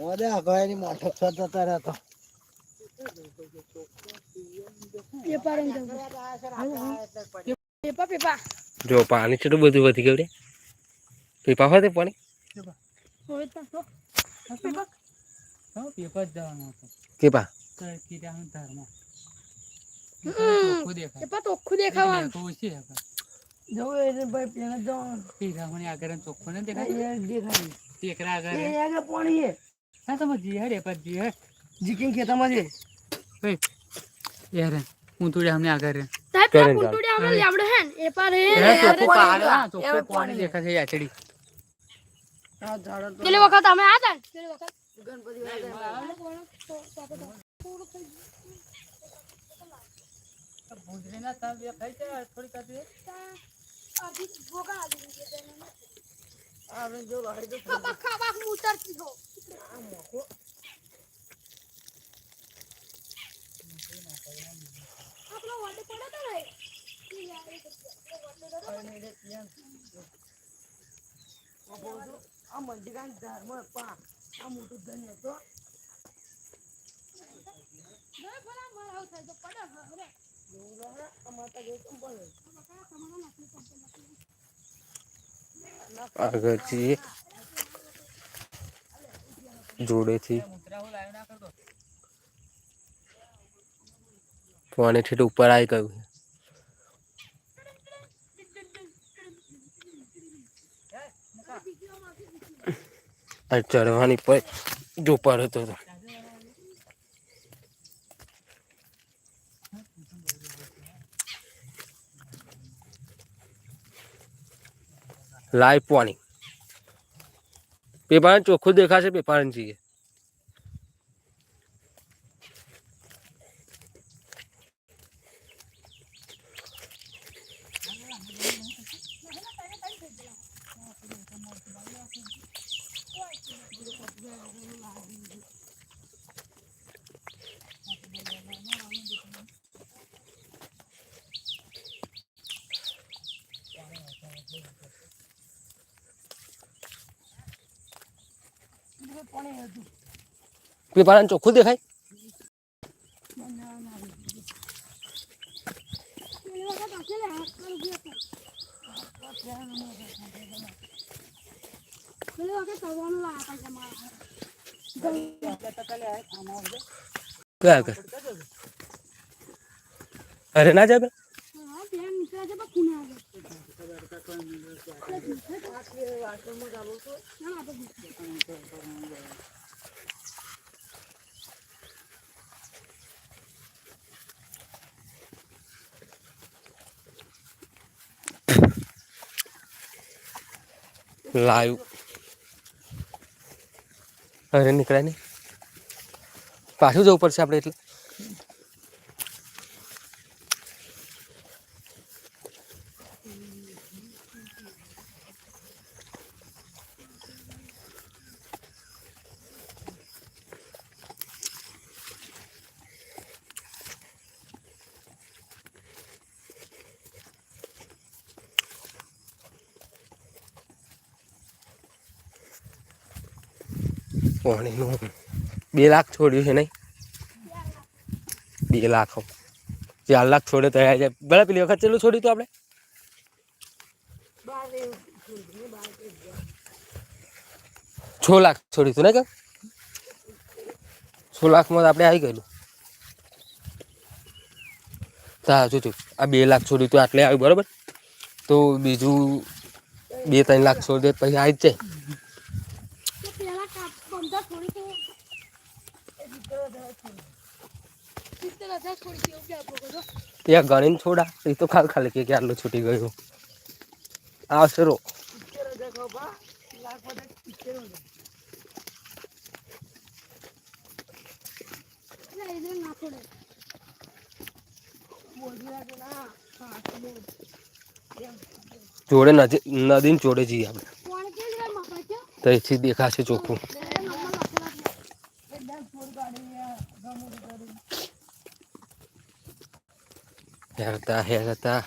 મોદે અગાયની મોટો છ જતા રહેતો પેપર પેપર પેપર જો પાણી કેટલું બધું વધી ગયું રે પીપા હોય તે પાણી કેપા. ચોખ્ખું દેખાવાનું જવું એટલે ભાઈ પેલા જવાનું આગળ ચોખ્ખું ને દેખાય દેખાય ટેકરા આગળ પાણી છે હા તમે જીહેડ એ પર જીહેડ જીકીન ખેતરમાં છે યાર હું થોડી અમને આગળ રે સાહેબ કરે પેલા ને કુંટુડી આપણે લેવડે હે ને એ પાર હે એ ચોખ્ખું પાણી પાડ દેખાય. હા, ચોખ્ખું એમાં પાણી પાણી દેખાય છે યાચડી આ ઝાડો તો પેલી વખત અમે હતા ને પેલી વખત ગણપતિ વાળા ભૂંજરીના તાવ દેખાય છે થોડી કાઢી અભી ભોગા આવી ગઈ આપણે જો વાળી તો ખાબા ખાબા હું ઉતરતી હો આ મંદિરાન ધારમાં પા આ મોટું મારા આવું થાય તો પડે હવે એવું લાગે આ માતા જેવું ચંપલ છે. આગળ છીએ જોડેથી. પાણી ઠેઠ ઉપર આવી ગયું. ચડવાની પર જો પડતો હતો લાઈવ પાણી પેપર ચોખ્ખું દેખાશે પેપર જઈએ પેપર ચોખ્ખું દેખાય પેલી વખત અકેલે હાથ પર ઉભી હતી પેલી વખત સવાનું લાયા હતા લાઈવ અરે નીકળાય નહીં પાછું જવું પડશે આપણે એટલે પાણીનું બે લાખ છોડ્યું છે નહીં? બે લાખ ચાર લાખ છોડે તૈયાર જાય ભલે પેલી વખત ચેલું છોડ્યું હતું આપણે? છ લાખ છોડ્યું હતું ને કે? છ લાખમાં આપણે આવી ગયેલું. તા જોજો આ બે લાખ છોડ્યું હતું આટલે આવ્યું બરાબર? તો બીજું બે, ત્રણ લાખ છોડી દે પછી આવી જ જાય. ત્યાં ગણીને છોડા એ તો ખાલી ખાલી કે આટલું છૂટી ગયું આવશે રો પિક્ચર દેખો બા લાખ બધા પિક્ચર એટલે એને ના થોડે બોલી લાગે ના હા બોલ જોડે નદી નદીને જોડે જઈએ આપણે કોણ કે છે મકડા કે તો એથી દેખાશે ચોખ્ખું रहता है रहता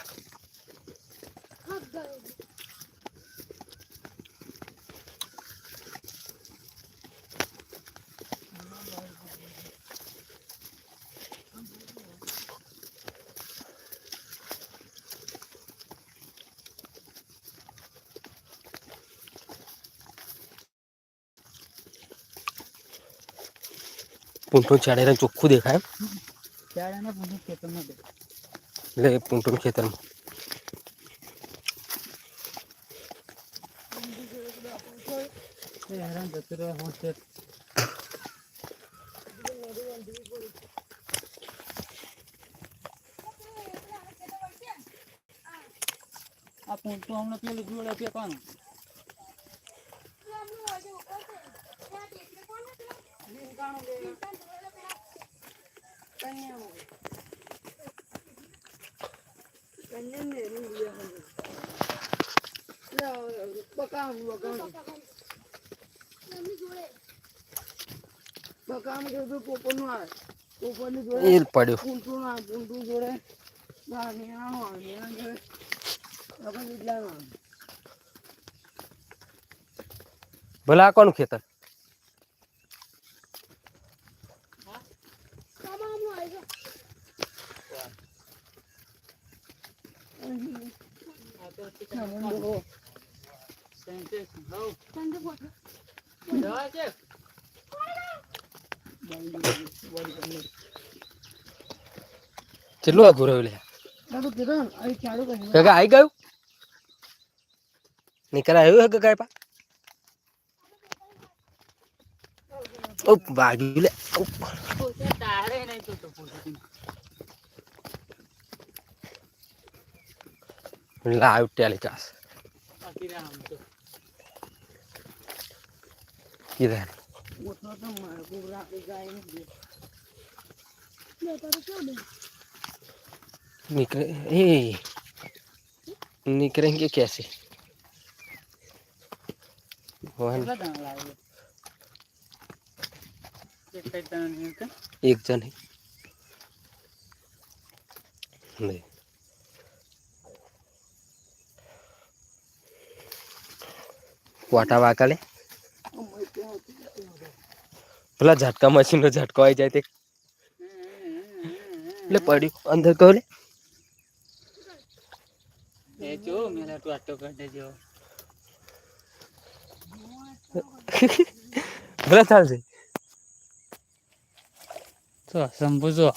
पुंटो चढ़े रहे चोखू देखा है चढ़े ना पुंटो खेतों में देखा એટલે એ પૂંટું ખેતરમાં એ હેરાન જતું રહે હું છે આ પૂંટું હમણાં પેલું જોડે ફેંકવાનું જ પડ્યો જોડે. ભલે કોનું ખેતર કેટલું આઘું રહ્યું લે તારું કીધું ને, અહીં ચાલુ કરી દે. કાકા આવી ગયું નીકળ આવ્યું હે કાકા પા ઓ ભાગ્યું લે ઉપ. પોતે તારે નહીં તો તો પોતે લાવ ટેલિકાસ્ટ બાકી રહ્યા આમ તો કીધા ઓછો તો મારે કોબરા આપી જાય નહીં. निकले ए निकलेंगे कैसे वहाँ કેટલા દાણા લાવ્યો એક જ દાણા નહીં કે एक जन है नहीं વાટા વાકાલે અમારે ત્યાં હતું. પેલા ઝટકા મશીન નો ઝટકો આવી જાય તે એટલે પડ્યું અંદર કહો લે શંભુ જો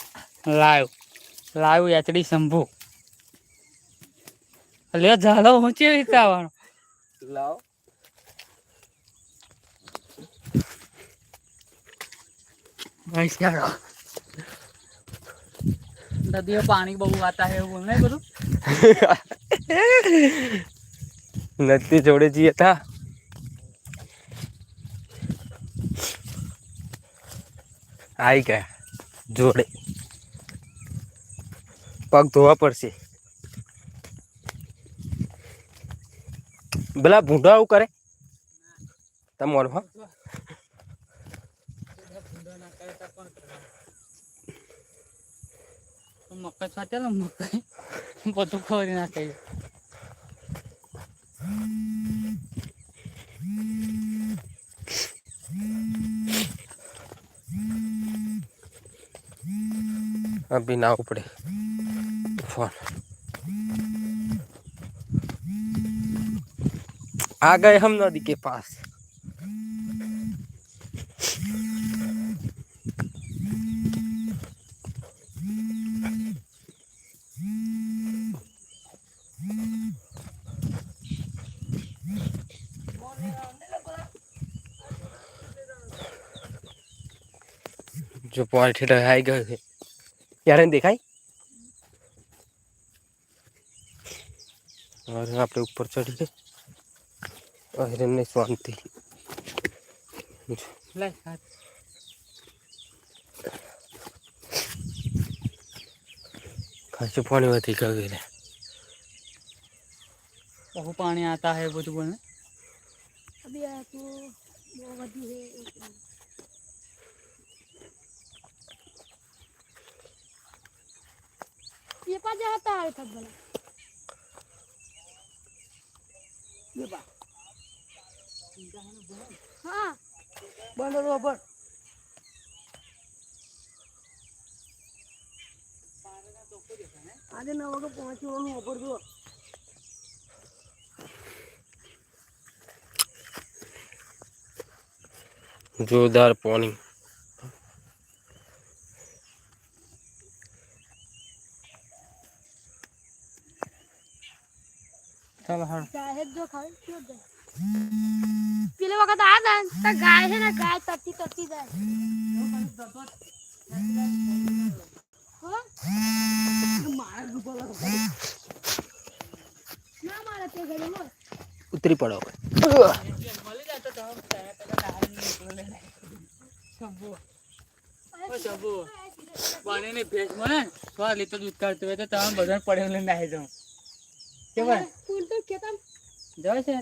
લાવ લાવ યાત્રી શંભુ. લે ઝાલો ઊંચી રીતે આવવાનો? લાવ. ભાઈ ચાલો. પાણી બહુ આતા હે બોલ નહીં બધું? નદી જોડે જઈએ તા. આઈ ગયા, જોડે. પગ ધોવા પડશે. પેલા ભૂંડા આવું કરે? તમારું હા મકાઈ ખાતેલો મકાઈ. બધું ખોરી નાખે. અભી ના ઉપડે. ફોન. આ ગઈ હમ નદી કે પાસ. जो पॉइंट है गए यार देखा है और आप ऊपर चढ़ गए और हिरन ने शांति खासी पानी में वाती का गेले वो पानी आता है वो तो बोलने अभी आया तो वो है Yepa jahat tahu tak boleh. Yepa. Ha. Bandar apa? આજે નવ વાગે પહોંચી વળવાનું ઓફર જો જોરદાર પાણી ખાય કયો જાય. પેલી વખત આ ને તો ગાય છે ને ગાય તરતી તરતી જાય. ઉતરી પડો જાય ભેંસ મળે લીટર દૂધ કાઢતું હોય તો તમે બધાને પડે લઈને નાહી જાઓ. કેવા? ફૂલ તો કેતા. જવાય છે